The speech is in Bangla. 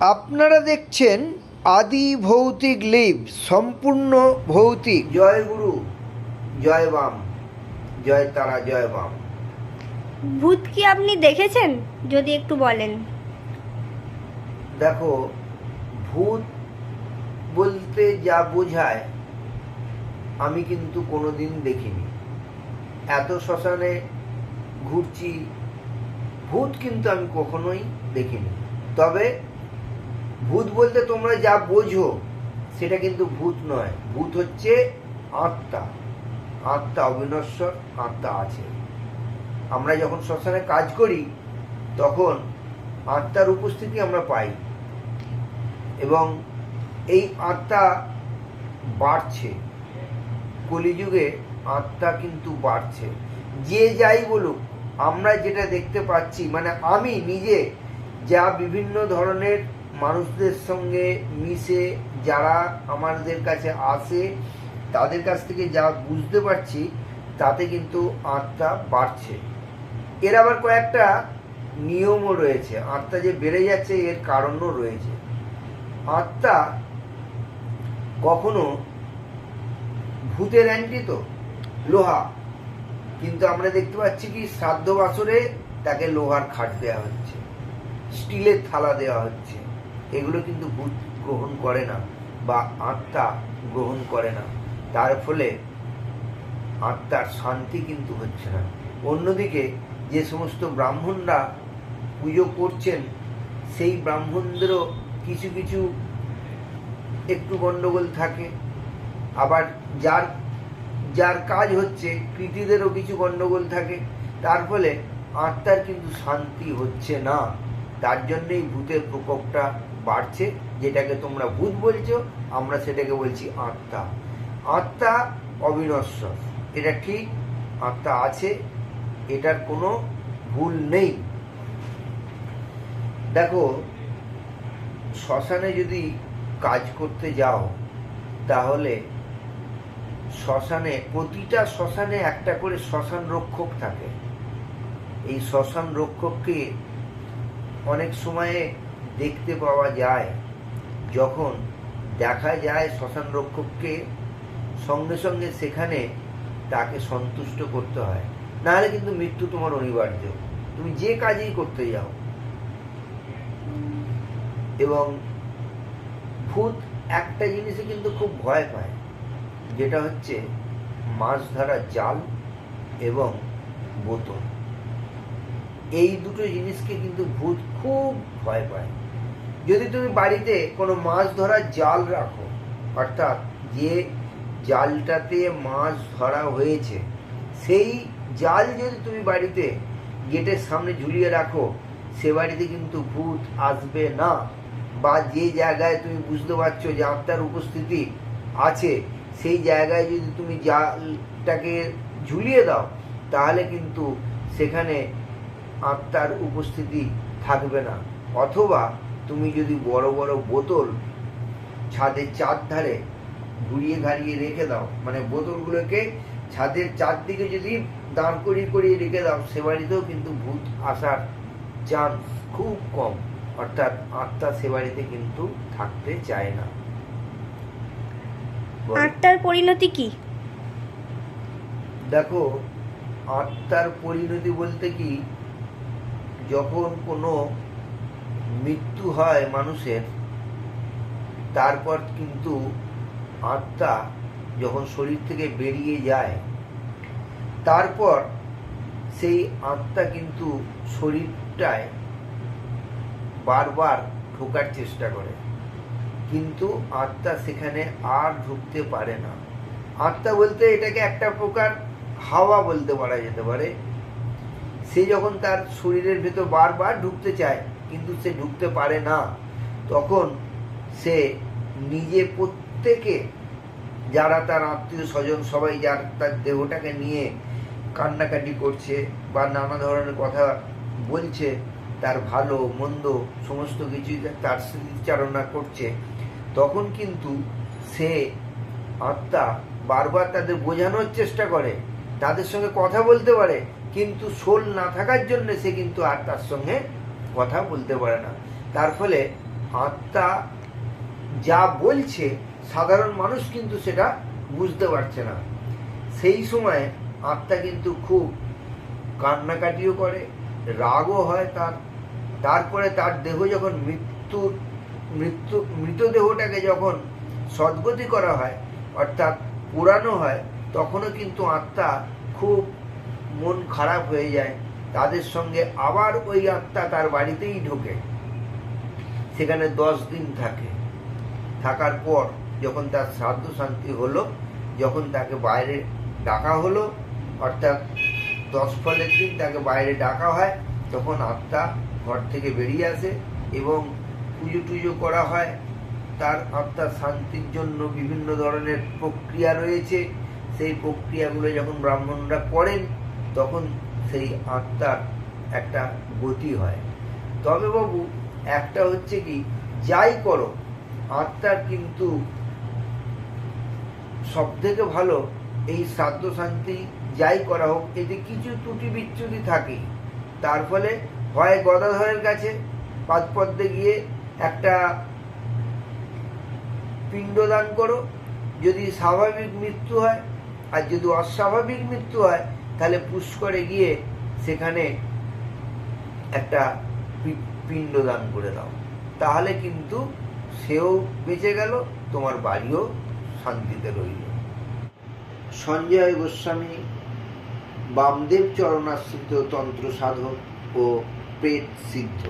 আপনারা দেখছেন আদি ভৌতিক লিভ সম্পূর্ণ ভৌতিক। জয় গুরু জয় বাম জয় তারা জয় বাম। ভূত কি আপনি দেখেছেন? যদি একটু বলেন। দেখো ভূত বলতে যা বোঝায় আমি কিন্তু কোনোদিন দেখিনি। এত শ্মশানে ঘুরছি ভূত কিন্তু আমি কখনোই দেখিনি। তবে ভূত বলতে তোমরা যা বোঝো, সেটা কিন্তু ভূত নয়। ভূত হচ্ছে আত্মা। আত্মা অবিনশ্বর, আত্মা আছে। আমরা যখন শ্মশানে কাজ করি, তখন আত্মার উপস্থিতি আমরা পাই। এবং এই আত্মা বাড়ছে। কলিযুগে আত্মা কিন্তু বাড়ছে। যে যাই বলুক, আমরা যেটা দেখতে পাচ্ছি মানে আমি নিজে যা বিভিন্ন ধরনের মানুষদের সঙ্গে মিশে যারা আমাদের কাছে আসে, তাদের কাছ থেকে যা বুঝতে পারছি, তাতে কিন্তু আত্মা বাড়ছে। এর আবার কয়েকটা নিয়মও রয়েছে। আত্মা যে বেড়ে যাচ্ছে, এর কারণও রয়েছে। আত্মা কখনো ভূতের অ্যান্টি তো, লোহা। কিন্তু আমরা দেখতে পাচ্ছি কি, শ্রাদ্ধ বাসরে তাকে লোহার খাট দেওয়া হচ্ছে, স্টিলের থালা দেওয়া হচ্ছে। এগুলো কিন্তু ভূত গ্রহণ করে না বা আত্মা গ্রহণ করে না। তার ফলে আত্মার শান্তি কিন্তু হচ্ছে না। অন্যদিকে যে সমস্ত ব্রাহ্মণরা পুজো করছেন, সেই ব্রাহ্মণদেরও কিছু কিছু একটু গন্ডগোল থাকে। আবার যার যার কাজ হচ্ছে কৃতিদেরও কিছু গন্ডগোল থাকে। তার ফলে আত্মার কিন্তু শান্তি হচ্ছে না। তার জন্যেই ভূতের প্রকোপটা বাড়ছে, যেটাকে তোমরা ভূত বলছো, আমরা সেটাকে বলছি আত্মা। আত্মা অবিনশ্বর। এটা ঠিক, আত্মা আছে, এটার কোনো ভুল নেই। দেখো, শ্মশানে যদি কাজ করতে যাও, তাহলে শ্মশানে, প্রতিটা শ্মশানে একটা করে শ্মশান রক্ষক থাকে। এই শ্মশান রক্ষককে অনেক সময়ে দেখতে পাওয়া যায়। যখন দেখা যায় শ্মশান রক্ষককে, সঙ্গে সঙ্গে সেখানে তাকে সন্তুষ্ট করতে হয়। নাহলে কিন্তু মৃত্যু তোমার অনিবার্য। তুমি যে কাজেই করতে যাও। এবং ভূত একটা জিনিসে কিন্তু খুব ভয় পায়, যেটা হচ্ছে মাছ ধরা জাল এবং বোতল। এই দুটো জিনিসকে কিন্তু ভূত খুব ভয় পায়। যদি তুমি বাড়িতে কোনো মাছ ধরার জাল রাখো, অর্থাৎ যে জালটাতে মাছ ধরা হয়েছে, সেই জাল যদি তুমি বাড়িতে গেটের সামনে ঝুলিয়ে রাখো, সে বাড়িতে কিন্তু ভূত আসবে না। বা যে জায়গায় তুমি বুঝতে পারছ যে আত্মার উপস্থিতি আছে, সেই জায়গায় যদি তুমি জালটাকে ঝুলিয়ে দাও, তাহলে কিন্তু সেখানে আত্মার উপস্থিতি থাকবে না। অথবা তুমি যদি বড় বড় বোতল ছাদের চারধারে ঘুরিয়ে ঘাড়িয়ে রেখে দাও মানে বোতলগুলোকে ছাদের চারদিকে যদি দাঁড় করিয়ে করিয়ে রেখে দাও সে বাড়িতেও কিন্তু ভূত আসার চান্স খুব কম। অর্থাৎ আত্মা সে বাড়িতে কিন্তু থাকতে চায় না। আত্মার পরিণতি কি? দেখো আত্মার পরিণতি বলতে কি যখন কোনো মৃত্যু হয় মানুষের, তারপর কিন্তু আত্মা যখন শরীর থেকে বেরিয়ে যায়, তারপর সেই আত্মা কিন্তু শরীরটায় বারবার ঢোকার চেষ্টা করে। কিন্তু আত্মা সেখানে আর ঢুকতে পারে না। আত্মা বলতে এটাকে একটা প্রকার হাওয়া বলতে পারা যেতে পারে। সে যখন তার শরীরের ভেতর বারবার ঢুকতে চায় কিন্তু সে ঢুকতে পারে না। তখন সে নিজে প্রত্যেকে, যারা তার আত্মীয় স্বজন সবাই যার তার দেহটাকে নিয়ে কান্নাকাটি করছে বা নানা ধরনের কথা বলছে, তার ভালো, মন্দ সমস্ত কিছুই তার স্মৃতিচারণা করছে, তখন কিন্তু সে আত্মা বারবার তাদের বোঝানোর চেষ্টা করে, তাদের সঙ্গে কথা বলতে পারে, কিন্তু সোল না থাকার জন্য সে কিন্তু আর তার সঙ্গে কথা বলতে পারে না। তার ফলে আত্মা যা বলছে, সাধারণ মানুষ কিন্তু সেটা বুঝতে পারছে না। সেই সময় আত্মা কিন্তু খুব কান্নাকাটিও করে, রাগও হয় তার। তারপরে তার দেহ যখন মৃত্যুর, মৃত্যু, মৃতদেহটাকে যখন সদ্গতি করা হয়, অর্থাৎ পোড়ানো হয়, তখনও কিন্তু আত্মা খুব মন খারাপ হয়ে যায়। তাদের সঙ্গে আবার ওই আত্মা তার বাড়িতেই ঢোকে। সেখানে দশ দিন থাকে। থাকার পর যখন তার শ্রাদ্ধ শান্তি হলো, যখন তাকে বাইরে ডাকা হলো, অর্থাৎ দশ ফলের দিন তাকে বাইরে ডাকা হয়, তখন আত্মা ঘর থেকে বেরিয়ে আসে এবং পুজো টুজো করা হয়। তার আত্মার শান্তির জন্য বিভিন্ন ধরনের প্রক্রিয়া রয়েছে। সেই প্রক্রিয়াগুলো যখন ব্রাহ্মণরা করেন, তখন সেই আত্মার একটা গতি হয়। তবে বাবু, একটা হচ্ছে কি, যাই করো, আত্মার কিন্তু সব থেকে ভালো এই শ্রাদ্ধ শান্তি যাই করা হোক, এতে কিছু ত্রুটি বিচ্যুতি থাকে তার ফলে হয় গদাধরের কাছে, পাদপদ্মে গিয়ে একটা পিণ্ডদান করো। যদি স্বাভাবিক মৃত্যু হয়, আর যদি অস্বাভাবিক মৃত্যু হয় তাহলে পুষ্করে গিয়ে সেখানে একটা পি- পিণ্ডদান করে দাও। তাহলে কিন্তু সেও বেঁচে গেল, তোমার বাড়িও শান্তিতে রইল। সঞ্জয় গোস্বামী, বামদেব চরণাশ্রিত তন্ত্র সাধক ও পেট সিদ্ধ।